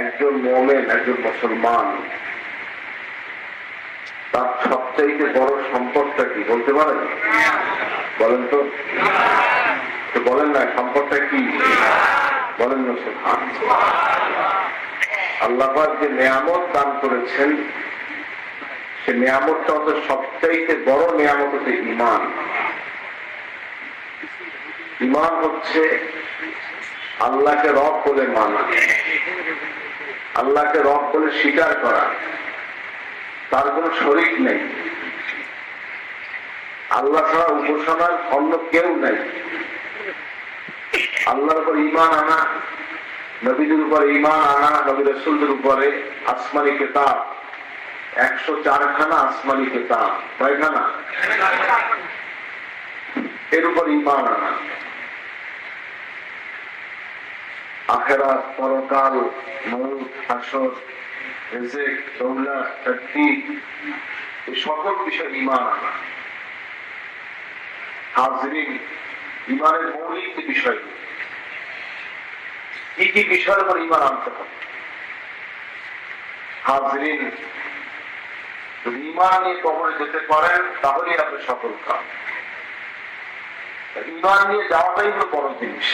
একজন মোমেন, একজন মুসলমান। তার সবচাইতে বড় সম্পদটা কি, বলতে পারেন? বলেন তো। বলেন না, সম্পদটা কি? বলেন না। আল্লাহ যে নিয়ামত দান করেছেন, সে নিয়ামতটা হচ্ছে সবচাইতে বড় নিয়ামত হচ্ছে ইমান ইমান হচ্ছে আল্লাহকে রব বলে মানা। আল্লাহকে রব বলে স্বীকার করা, তার কোনো শরিক নেই। আল্লাহ ছাড়া উপাসনার অন্য কেউ নাই। আল্লাহর উপর ইমান আনা, নবীদের উপর ইমান আনা, নবী রসুলদের উপরে আসমানি কেতাব, একশো চারখানা আসমানি কেতাব, কয়খানা? এর উপর ইমান আনা। আখেরাত, পরকাল মৌত এই সকল বিষয় ইমান আনা। হাজরিন ইমানের মৌলিক বিষয়। কি কি বিষয়ের উপর ইমান আনতে হবে? হাজরিন, যদি ইমান নিয়ে কবরে যেতে পারেন, তাহলেই আপনি সফল খান ইমান নিয়ে যাওয়াটাই হলো বড় জিনিস।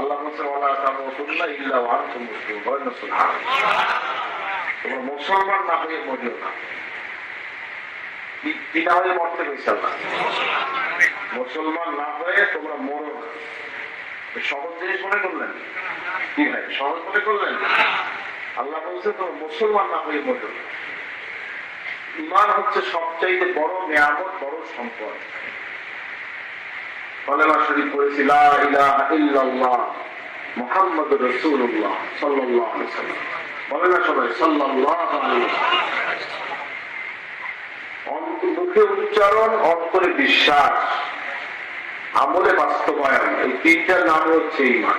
মুসলমান না হয়ে মরিও তোমরা মরো না। সহজ জিনিস মনে করলেন? কি ভাই, সহজ মনে করলেন? আল্লাহ বলছে, তোমরা মুসলমান না হয়ে মরো না। ইমান হচ্ছে সবচাইতে বড় নিয়ামত, বড় সম্পদ। উচ্চারণ, অন্তরে বিশ্বাস। আমলে বাস্তবায়ন, এই তিনটার নাম হচ্ছে ইমান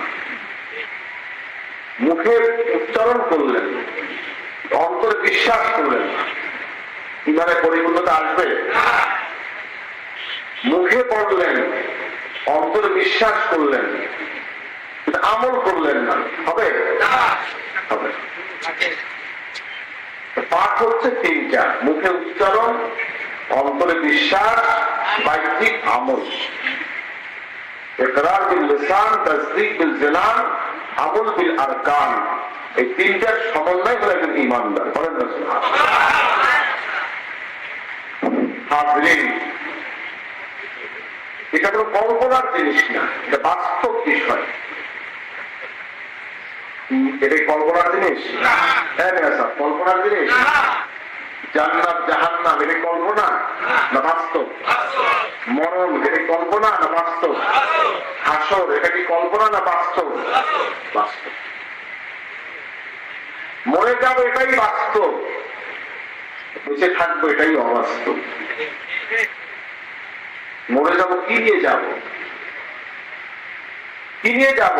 মুখে উচ্চারণ করলেন, অন্তরে বিশ্বাস করলেন। ইমানের পরিপূর্ণতা আসবে। মুখে পড়লেন অন্তরে বিশ্বাস করলেন আমল করলেন না। হবে? হবে। পাঠ হচ্ছে তিনটা। মুখে উচ্চারণ, অন্তরে বিশ্বাস, বাহ্যিক আমল। বিল বিল আমল বিল এই তিনটার সমন্বয় হলো একজন ইমানদার। বলেন এটা কোনো কল্পনার জিনিস না এটা বাস্তব বিষয়। এটা কল্পনার জিনিস? হ্যাঁ সাহেব, কল্পনার জিনিস? জান্নাত জাহান্নাম এটা কল্পনা? না। বাস্তব? মরণ এটা কল্পনা না বাস্তব? হাসর এটা কি কল্পনা না বাস্তব। বাস্তব। মরে যাব এটাই বাস্তব। বেঁচে থাকব এটাই অবাস্তব। মরে যাব কি নিয়ে যাব? কি নিয়ে যাব?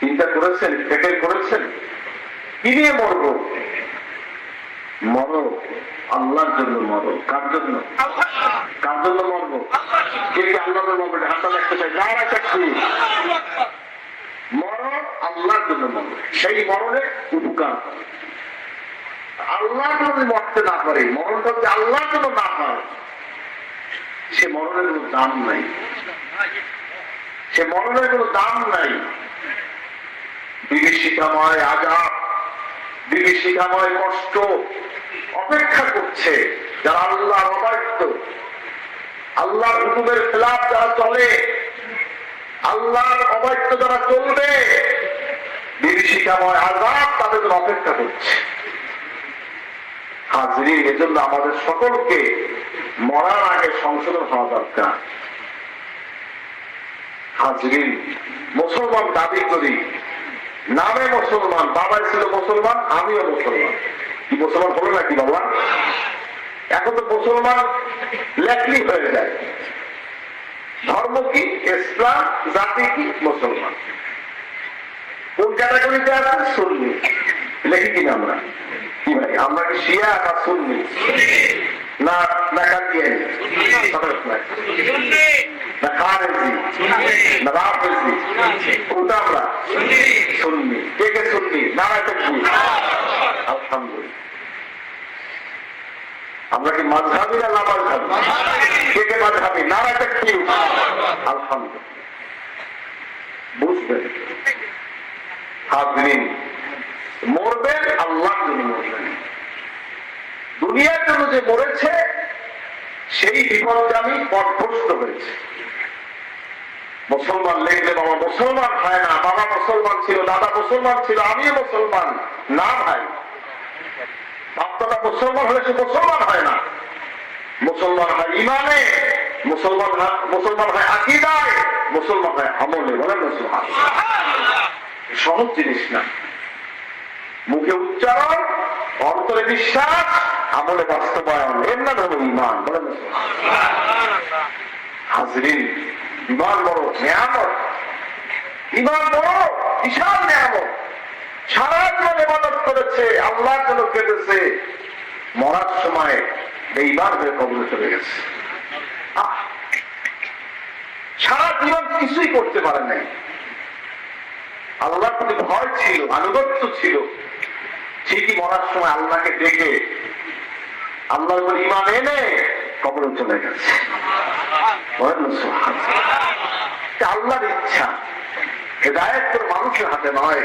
চিন্তা করেছেন? ফেকে করেছেন? কি নিয়ে মরব? মর আল্লাহর জন্য মর কার জন্য? কার জন্য মরবো? কে কি আল্লাহর জন্য মরবে? হাতটা দেখতে চাই। না রাখা মর আল্লাহর জন্য মরবে সেই মরণে উপকার। আল্লাহ যদি মরতে না পারে, মরণটা যদি আল্লাহর জন্য না হয় সে মরণের কোনো দাম নাই। সে মরণের কোনো দাম নাই। বিভীষিকাময় আজাব, বিভীষিকাময় কষ্ট অপেক্ষা করছে যারা আল্লাহ অবাধ্য। আল্লাহর হুকুমের খেলাফ যারা চলে, আল্লাহর অবাধ্য যারা চলবে, বিভীষিকাময় আজাব তাদের অপেক্ষা করছে। হাজরি এজন্য আমাদের সকলকে মরার আগে সংশোধন হওয়া দরকার। হাজরি মুসলমান দাবি করি, নামে মুসলমান, বাবাই ছিল মুসলমান, আমিও মুসলমান। কি মুসলমান হলো নাকি বাবা? এখন তো মুসলমান লেখলি হয়ে যায়। ধর্ম কি? ইসলাম, জাতি কি? মুসলমান। কোন ক্যাটাগরিতে আছে সুন্নি। লেখি কিনা আমরা? কি ভাই, আমরা কি শিয়া না সুন্নি? না না কাদিয়ানি না খারেজি না রাফেজি কোনটা আমরা নারায় থাকবি আলহামদুলিল্লাহ আমরা কি মাঝহাবি না না মাঝহাবি কে কে মাঝহাবি নারায় থাকবি আলহামদুলিল্লাহ মরবেন আল্লাহ জন্য মরবেন দুনিয়ার জন্য যে মরেছে সেই বিপদগামী পথভ্রষ্ট হয়েছে মুসলমান লেগলে বাবা, মুসলমান হয় না। বাবা মুসলমান ছিল, দাদা মুসলমান ছিল, আমিও মুসলমান, না ভাই। বাপদাদা মুসলমান মুসলমান হয় না। মুসলমান হয় ইমানে, মুসলমান মুসলমান হয় আকিদায়, মুসলমান হয় আমলে মুসলমান সহজ জিনিস না। মুখে উচ্চারণ, অন্তরে বিশ্বাস আমলে বাস্তবায়ন। এর নাম হলো ইমান বলেন হাজরিন ইমান বড় নিয়ামত। ইমান বড় বিশাল নিয়ামত। সারা জীবন ইবাদত করেছে আল্লাহ যেন কেঁদেছে। মরার সময় এই ইমান হয়ে কবলে চলে গেছে। সারা জীবন কিছুই করতে পারে নাই। আল্লাহর প্রতি ভয় ছিল, আনুগত্য ছিল। ঠিকই মরার সময় আল্লাহকে ডেকে আল্লাহর উপর ইমান এনে কবরে চলে গেছে। আল্লাহর ইচ্ছা। হেদায়ত কোনো মানুষের হাতে নয়।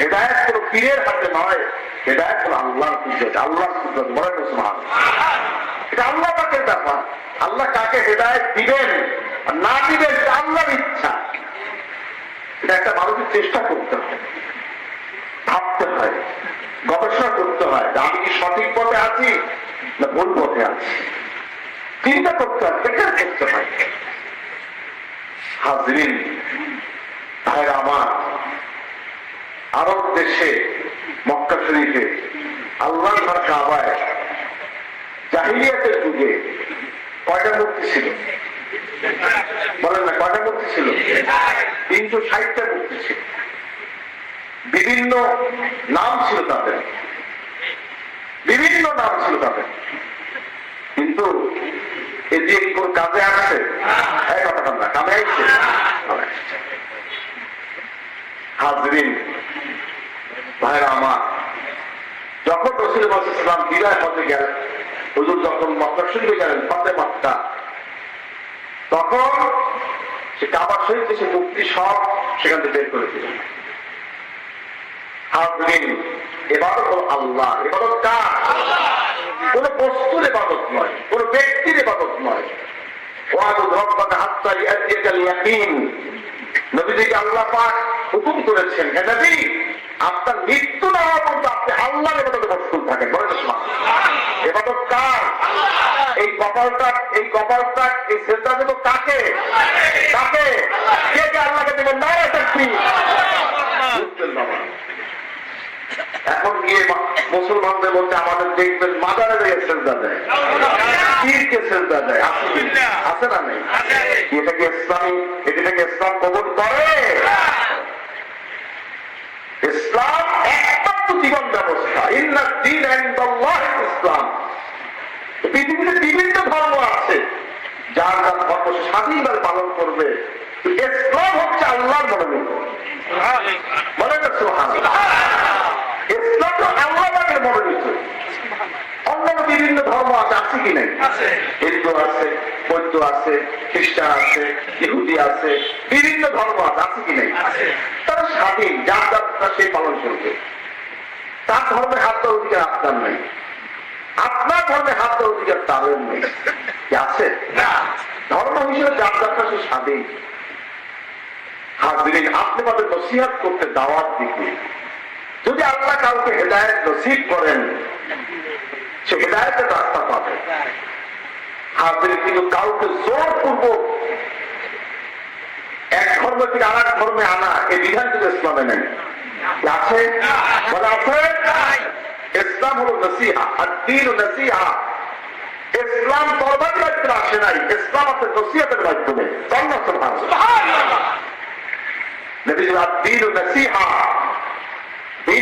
হেদায়ত কোনো পীরের হাতে নয়। হেদায়ত কোনো আল্লাহর কুদরত। আল্লাহর কুদরত। বলেন না এটা আল্লাহ পাকের ব্যাপার। আল্লাহ কাকে হেদায়ত দিবেন আর না দিবেন, এটা আল্লাহর ইচ্ছা। এটা একটা মানুষের চেষ্টা করতে হয়। ভাবতে হয়। গবেষণা করতে হয় আমি কি সঠিক পথে আছি? না, ভুল পথে আছি। চিন্তা করতে হয় বেকার করতে হয়। হাজরিন ভাইরা আমার, আরব দেশে, মক্কা শরীফে আল্লাহ কাবায়, জাহিলিয়াতের যুগে কয়টা মূর্তি ছিল? বলেন না, কয়টা মূর্তি ছিল? তিনশো ষাটটা মূর্তি ছিল। বিভিন্ন নাম ছিল তাদের। বিভিন্ন নাম ছিল তাদের। কিন্তু যে কোন কাজে আসছে। কামে আসছে। হাজরিন, ভাইরা আমার, যখন রসুল ইসলাম বিদায় হতে গেলেন, হুজুর যখন মক্কা শরীফে গেলেন, ফতে মক্কা, তখন সে কাবার শরীফ সে মুক্তি সব সেখান থেকে বের করে দিলেন। হাজরিন এবাদত হলো আল্লাহ। এবাদত কার? কোন বস্তুর এবাদত নয় কোন ব্যক্তির এবাদত নয়। ওয়াদুদ রব্বাকা হাত্তা ইয়াতিয়াকাল ইয়াকিন। নবীজিকে আল্লাহ পাক হুকুম করেছেন হে নবী আপনার মৃত্যু না হওয়া পর্যন্ত আপনি আল্লাহর এবাদতে মশগুল থাকেন বলেন এবাদত কার? এই কপালটা এই কপালটা এই শ্রদ্ধা কাকে? কাকে? কে কে আল্লাহকে দেবেন না বুঝতেন বাবা এখন গিয়ে মুসলমানদের মধ্যে আমাদের দেখবেন মাদারে দিয়ে শ্রদ্ধা দেয়। পীরকে দেয়। আছে না নেই? এটাকে ইসলামী? এটাকে ইসলাম কবুল করে? ইসলাম একমাত্র জীবন ব্যবস্থা। ইন্না দিন ইসলাম। পৃথিবীতে বিভিন্ন ধর্ম আছে। যার যার ধর্ম স্বাধীনভাবে পালন করবে। ইসলাম হচ্ছে আল্লাহর মনোনীত। বলে না সুবহানাল্লাহ। ইসলাম তো আল্লাহ পাকের মনোনীত অন্যান্য বিভিন্ন ধর্ম আছে আছে কি নাই? হিন্দু আছে বৌদ্ধ আছে খ্রিস্টান আছে ইহুদি আছে বিভিন্ন ধর্ম আছে আছে কি নাই? তারা স্বাধীন যার যাত্রা সে পালন করবে। তার ধর্মে হাত দেওয়ার অধিকার আপনার নেই। আপনার ধর্মে হাত দেওয়ার অধিকার তাদের নেই। আছে? ধর্ম হিসেবে যার যাত্রা সে স্বাধীন। আপনি তাদের নসিহাত করতে দাওয়াত দিতে। যদি আল্লাহ কাউকে হেদায়ত নসিব করেন সে হেদায়তের রাস্তা পাবে। হাজরিন কিন্তু কাউকে জোরপূর্বক এক ধর্ম থেকে আর এক ধর্মে আনা এই বিধান কিন্তু ইসলামে নেই। আছে? বলে আছে? ইসলাম হলো নসিহা নসিহা। ইসলাম তরবারি আসে নাই ইসলাম আছে নসিহতের মাধ্যমে। নসিহা।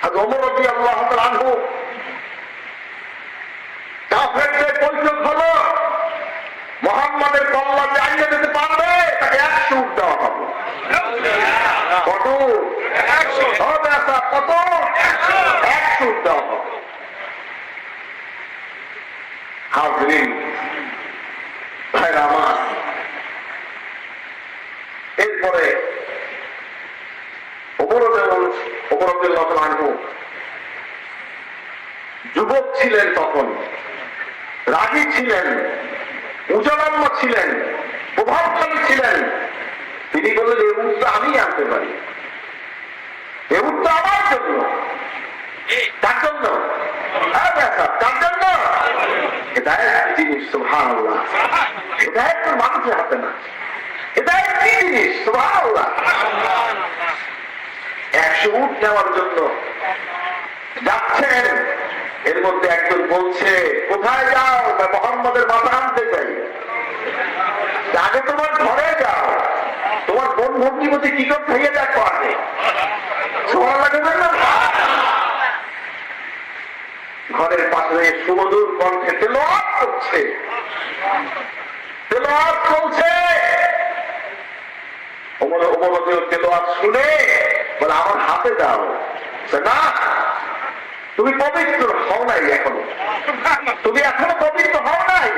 আনহু। মোহাম্মদের কল্লা চাইয়ে দিতে পারবে তাকে একশো উঠ দেওয়া হবে কত হবে আচ্ছা, কত একশো উঠ দেওয়া হবে হাজরিন ভাইরা আমার এরপরে যুবক ছিলেন তখন রাগী ছিলেন উজালাম্য ছিলেন প্রভাবশালী ছিলেন তিনি বললেন এই উত্তর আমি আনতে পারি এই উত্তর আমার জন্য তার জন্য হ্যাঁ ব্যাসা, তার জন্য হেদায়ত কি জিনিস সুবহানাল্লাহ হেদায়ত তো মানুষের হাতে না হেদায়ত কি জিনিস সুবহানাল্লাহ একশো নেওয়ার জন্য যাচ্ছেন। এর মধ্যে একজন বলছে, কোথায় যাও? মোহাম্মদের মাথা আনতে চাই। আগে তোমার ঘরে যাও। তোমার বোন ভক্তিমতি কি করে খাইয়ে দেখো আগে? ঘরের পাশে সুমধুর কণ্ঠে তেলোয়াত করছে। তেলোয়াত চলছে। ওমর তেলোয়াত শুনে বলে, আমার হাতে দাও। না, তুমি পবিত্র হও নাই এখনও। তুমি এখনও পবিত্র হও নাই।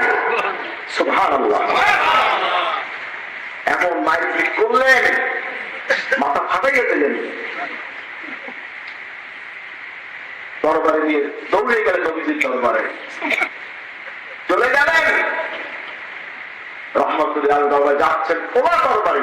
এমন মাইক করলেন, মাথা ফাটাইয়া দিলেন। দরবারে নিয়ে দৌড়ে গেলেন নবীজির দরবারে। চলে গেলেন। রহমতুল্লাহ যাচ্ছেন খোলা দরবারে।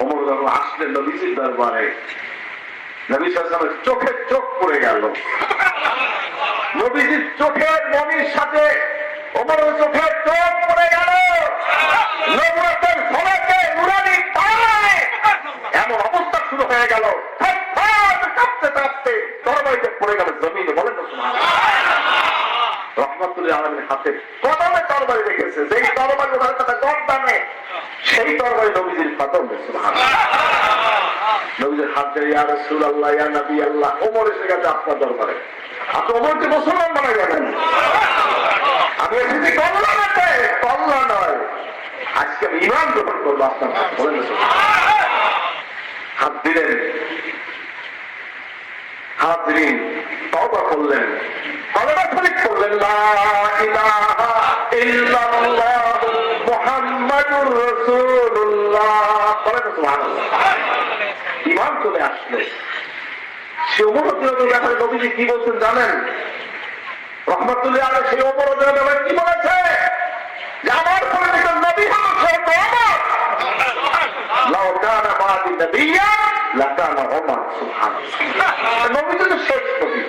অমর যখন আসলেন নবীজির দরবারে, নবী সাল্লামের চোখে চোখ পড়ে গেল। নবীজির চোখের মনির সাথে ওমর চোখের চোখ পড়ে গেল। নবুয়তের ফলকে এমন অবস্থা শুরু হয়ে গেল। কাঁপতে কাঁপতে তরবারিতে পড়ে গেল জমিনে, বলেন তো আমি আজকে ইমান গ্রহণ করব আপনার হাত দিলেন। হাত দিলেন তবা করলেন। লা ইলাহা ইল্লাল্লাহ মুহাম্মাদুর সুবহানাল্লাহ। ইমান চলে কি বলছেন জানেন? রহমতুল্লাহ আলহ সেই অমরতির ব্যাপারে কি বলেছে? যে আমার পরে নবী হল সে তো অমর। লাউ কানা বাদি নবিয়্যা লাকানা ওমর সুবহানাল্লাহ। নবী তো শেষ নবী।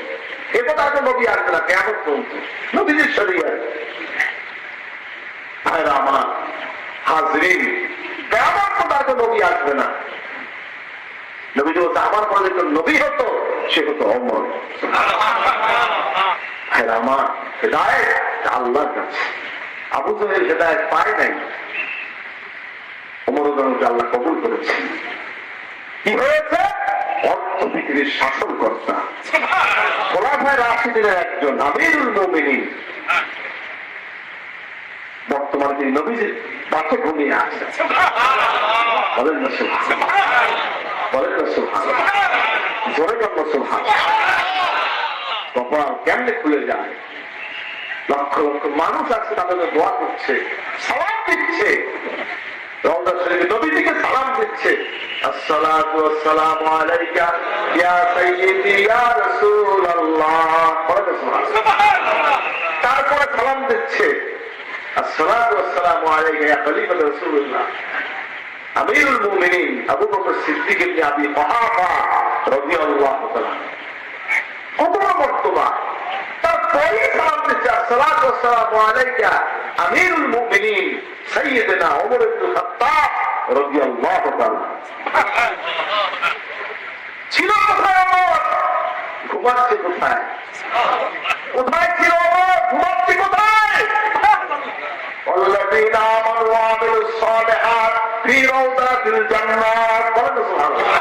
এবার আগে নবী আসবে না, কেমন চলছে নবীজির শরীর ভাইরা আমার হাজরিন, কেমন নবী আসবে না? নবী বলতে আমার পরে নবী হতো সে হতো অমর আমার হেদায়ত আল্লাহর কাছে। আবু জহের হেদায়ত পায় নাই। অমর আল্লাহ কবুল করেছে কি হয়েছে? অর্থ বিক্রির শাসনকর্তা। খোলাফায় রাশিদিনের একজন আমিরুল বর্তমানে তিনি পাশে ঘুমিয়ে বলেন না সুবহানাল্লাহ। বলেন না সুবহানাল্লাহ। জোরে বলেন না কপাল কেমনে খুলে যায়? লক্ষ লক্ষ মানুষ আছে তাদের দোয়া করছে সবাই দিচ্ছে। রওজা শরীফে নবীজিকে সালাম দিচ্ছে। আসসালাতু ওয়াসসালামু আলাইকা ইয়া সাইয়্যিদি ইয়া রাসূলুল্লাহ। সুবহানাল্লাহ। তারপরে সালাম দিচ্ছে। আসসালাতু ওয়াসসালামু আলাইকা ইয়া খলিফাত রাসূলুল্লাহ। আমিরুল মুমিনিন আবু বকর সিদ্দিক ইবনে আবি কুহাফা রাদিয়াল্লাহু তাআলা কত মর্তবা। তারপরে সালাম দিচ্ছে আসসালাতু ওয়াসসালামু আলাইকা আমিরুল মুমিনিন সাইয়্যিদনা ওমর ইবনে খাত্তাব রাদিয়াল্লাহু তাআলা ছিল কোথায় ওমর ঘুমাচ্ছে কোথায় কোথায় ছিল ওমর ঘুমাচ্ছে কোথায় والذين آمنوا وعملوا الصالحات في روضات الجنات বলেন তো সুবহানাল্লাহ।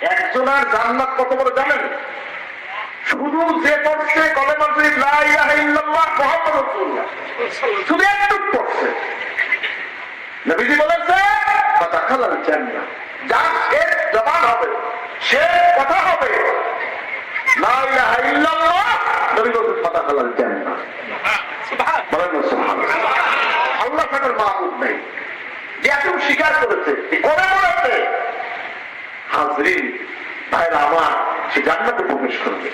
একজনের জান্নাত কত বড় জানেন? শুধু যে পড়ছে কলেমা শরীফ লা ইলাহা ইল্লাল্লাহ মুহাম্মাদুর রাসূলুল্লাহ। শুধু একটু পড়ছে। নবীজি বলেছে যার শেষ জবান হবে শেষ কথা হবে লা ইলাহা ইল্লাল্লাহ। নবী সুবহানাল্লাহ আল্লাহ মাহবুব নেই। যে এখন স্বীকার করেছে যে করে বলেছে হাজরিন ভাইরা আমার, সে জান্নাতে প্রবেশ করবে।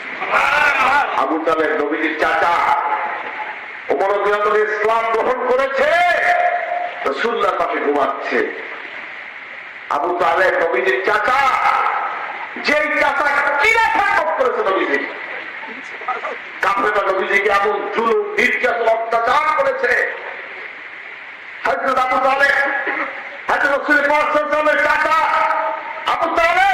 আবু তালেব নবীজির চাচা ইসলাম গ্রহণ করেছে, রাসূলুল্লাহ পাশে ঘুমাচ্ছে। আবু তালেব নবীজির চাচা, যেই চাচা খারাপ করেছে নবীজি? কাফেররা নবীজিকে এমন জুলুম, নির্যাতন, অত্যাচার করেছে। হযরত আবু তালেব ওয়াসাল্লামের চাচা আবু তালেব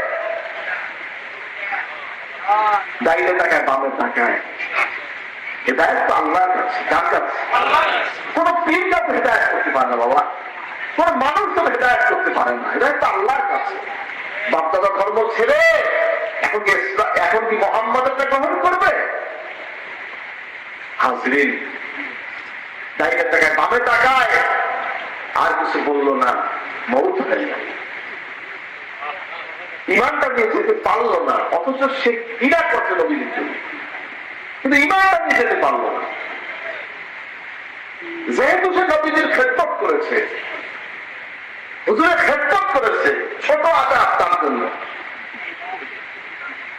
ডাইনে তাকায় বামে তাকায় হেদায়ত তো আল্লাহর কাছে কার কাছে? কোন পীর কাছে হেদায়ত করতে পারে না, বাবা। কোন মানুষ তো হেদায়ত করতে পারে না। হেদায়ত আল্লাহর কাছে। বাপদাদা ধর্ম ছেড়ে এখন কি এখন কি মোহাম্মদেরটা গ্রহণ করবে? হাজরিন ডাইনে তাকায় বামে তাকায় আর কিছু বলল না। মৌত হয়ে গেল। ইমানটা নিয়ে যেতে পারল না, অথচ সে ক্রীড়া করছে নবীদের জন্য কিন্তু ইমানটা নিয়ে যেতে পারল না। যেহেতু সে নবীদের খেদমত করেছে করেছে, ছোট জন্য।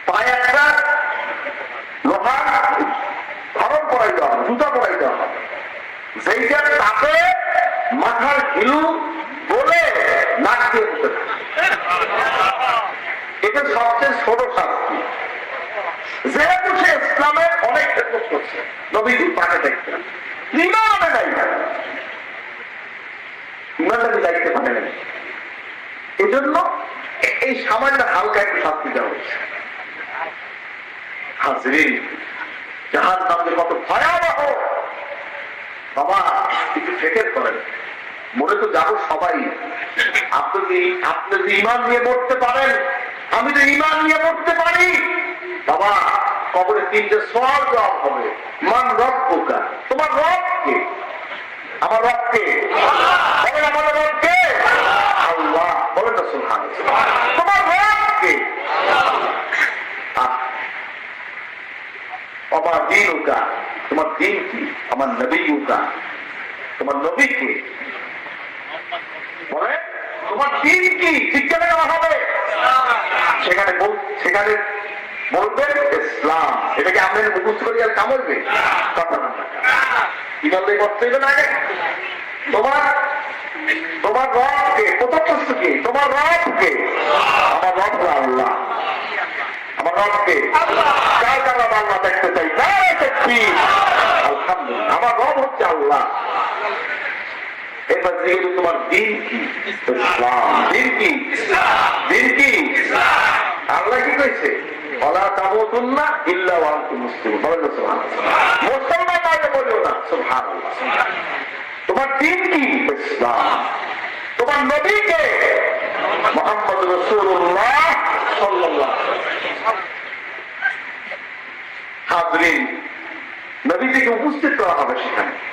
পায়ে একটা লোহার খরম পড়াই দেওয়া জুতা পড়াই দেওয়া যেইটা তাকে মাথার হিলু বলে নাক দিয়ে এটা সবচেয়ে ছোট শাস্তি যেহেতু সে ইসলামের অনেক দেখতেন ইমানে ইমানদারি দায়িত্বে নাই। এই জন্য এই সামান্য হালকা একটু শাস্তি দেওয়া হাজরিন নামে কত ভয়াবহ বাবা ফেকের করেন মনে তো যাব সবাই। আপনি আপনি যদি ইমান নিয়ে মরতে পারেন আমি তো ইমান নিয়ে পড়তে পারি, বাবা, কবরে তিনটে সওয়াল জবাব হবে। মান রব পোকা তোমার রব কে? আমার রব কে? বলেন আমাদের রব কে? বলেন তোমার রব কে? আমার তোমার দিন কি? আমার নবী তোমার নবী কি? বলে তোমার দিন কি? জিজ্ঞাসা করা হবে? সেখানে সেখানে বলবে ইসলাম। এটাকে আপনার মুখস্থ করে আর কামড়বে কথা না করতে হইবে না তোমার তোমার রবকে প্রথম বস্তু কি? তোমার রবকে আমার রব আল্লাহ। আমার রবকে কার কার রব আল্লাহ দেখতে চাই না দেখছি আলহামদুলিল্লাহ আমার রব হচ্ছে আল্লাহ তোমার দিন কি? ইসলাম। দিন কি? দিন কি? আল্লাহ কি কইছে? ইল্লা ওয়া আনতুম মুসলিমুন। বলেন না মুসলমান মানে বলিও না। সুবহানাল্লাহ। তোমার দিন কি? ইসলাম। তোমার নবীকে মোহাম্মদ রাসূলুল্লাহ সাল্লাল্লাহু হাজরিন উপস্থিত করা হবে সেখানে।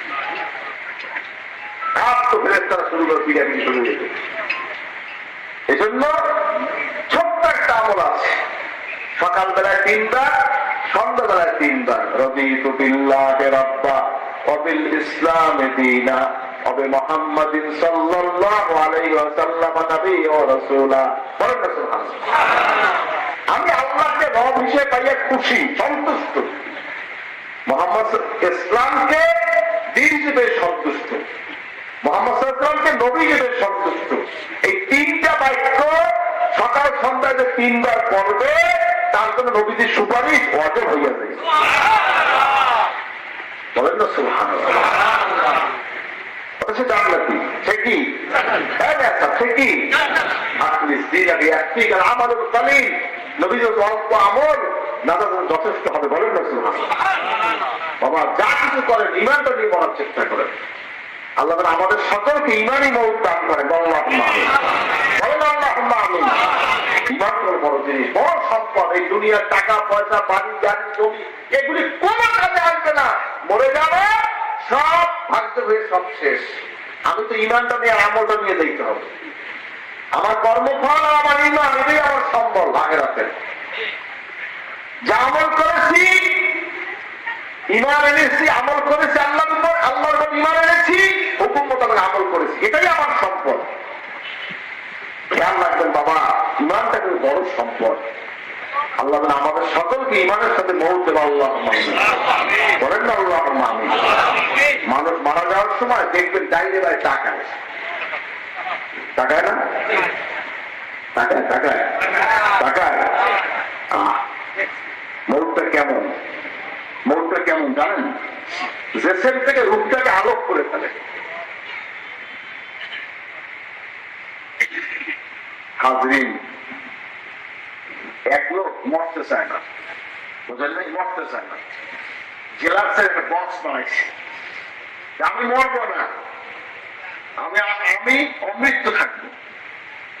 আর তো ফেরেস্তারা শুরু করে শুরু হয়ে ছোট্ট একটা আমল আছে। সকালবেলায় তিনবার, সন্ধ্যাবেলায় তিনবার। রবি তুবিল্লাহে রব্বা অবিল দিনা অবে সাল্লাল্লাহু আলাইহি নবী ও রাসূলা। বলেন আমি আল্লাহকে রব হিসেবে পাইয়া খুশি, সন্তুষ্ট। মোহাম্মদ ইসলামকে দিন হিসেবে সন্তুষ্ট মোহাম্মদ ইসলামকে সন্তুষ্ট এই তিনটা বাক্য সকাল সন্ধ্যায় যে তিনবার পড়বে, তার জন্য নবীজির সুপারিশ অজব হইয়া যায় বলেন না সুহান হ্যাঁ সুহান বাবা, যা কিছু করেন ইমানটা নিয়ে বলার চেষ্টা করেন। আল্লাহ আমাদের সকলকে ইমানই মৌত দান যাবে, সব হয়ে সব শেষ। আমি তো ইমানটা নিয়ে নিয়ে দেখতে হবে। আমার কর্মফল আমার ইমান, এটাই আমার সম্বল আগেরাতে যা আমল করেছি ইমান এনেছি, আমল করেছি, আল্লাহর উপর আল্লাহর উপর ইমান এনেছি, হুকুম মোতাবেক আমল করেছি। এটাই আমার সম্পদ। খেয়াল রাখবেন বাবা, ইমানটা কিন্তু বড় সম্পদ। আল্লাহ আমাদের সকলকে ইমানের সাথে দেবা আল্লাহ বলেন না, আল্লাহ মানুষ মারা যাওয়ার সময় দেখবেন ডাইরে বাই টাকায় না? টাকায় টাকায় টাকায় কেমন? মৌতটা কেমন জানেন? জেসের থেকে রূপটাকে আলোক করে ফেলে। হাজরিন, এক লোক মরতে চায় না। বুঝলেন মরতে চায় না। একটা বক্স বানাইছে। আমি মরবো না। আমি আমি অমৃত্যু থাকব।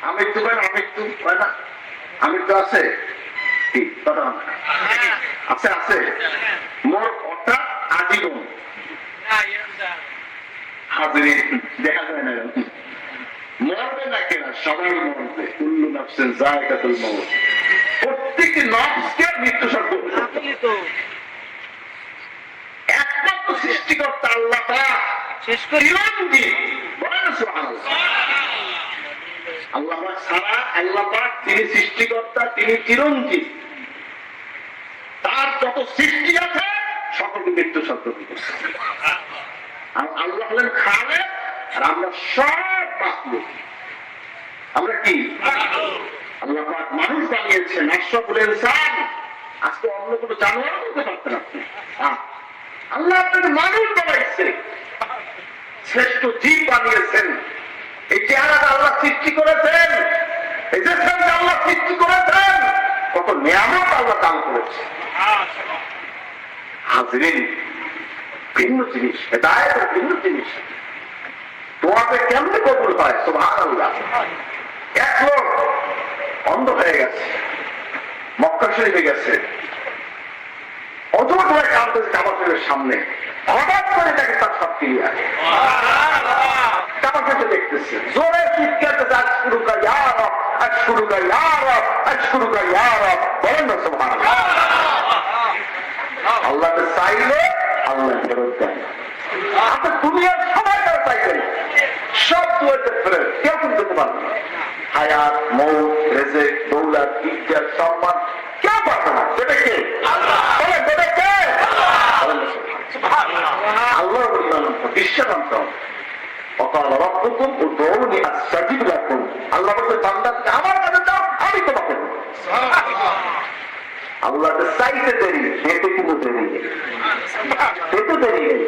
আমৃত্যু হয় না আমৃত্যু হয় না? আমৃত্যু আছে। আছে আছে। মোর অর্থাৎ আজীবন হাজিরি দেখা যায় না মরবে না? কেনা সবাই মরবে। কুল্লু নফসেন জায়গাতুল মউত। প্রত্যেকটি নফসকে মৃত্যু সঙ্গ একমাত্র সৃষ্টিকর্তা আল্লাহ শেষ করি বলেন আল্লাহ ছাড়া আল্লাহ তিনি সৃষ্টিকর্তা তিনি চিরঞ্জীব। যত সৃষ্টি আছে, সকলকে মৃত্যু সত্য আর আল্লাহ হলেন খালে আর আমরা সব মাহলুক আমরা কি? আল্লাহ মানুষ বানিয়েছেন আশরাফুল ইনসান। আজকে অন্য কোনো জানোয়ার বলতে পারতেন আপনি। আল্লাহ আপনাকে মানুষ বানাইছে। শ্রেষ্ঠ জীব বানিয়েছেন। এই চেহারাটা আল্লাহ সৃষ্টি করেছেন। এই যে আল্লাহ সৃষ্টি করেছেন, কত নিয়ামত আল্লাহ দান করেছে হাজরিন, ভিন্ন জিনিস, হেদায়তের ভিন্ন জিনিস। তোমাকে কেমনে কবুল হয় আল্লাহ এক লোক অন্ধ হয়ে গেছে, মক্কা শরীফে গেছে। অথবা তোমার কাঁদতেছে কাবা শরীফের সামনে। হঠাৎ করে তাকে তার সব ফিরিয়ে আসে তামাশাতে দেখতেছি, জোরে চিৎকার আজ শুরু কর আজ শুরু কর আজ শুরু কর ইয়ার বলেন না সুবহান আল্লাহকে চাইলে আল্লাহ ফেরত দেন। আপনি দুনিয়ার সবাই তারা চাইবেন সব দুয়ারতে ফেরত কেউ কিন্তু পারবে না হায়াত মৌ রেজে দৌলত ইজ্জত সম্মান কেউ পারবে না? দেবে কে? দেবে কে। আল্লাহ বললেন বিশ্বকান্ত। অকাল রব্বুকুম উদউনি আল্লাহ বলতে বান্দা আমার কাছে যাও আমি তোমাকে। আল্লাহকে চাইতে দেরি যেতে কিন্তু দেরি নেই। যেতে দেরি নেই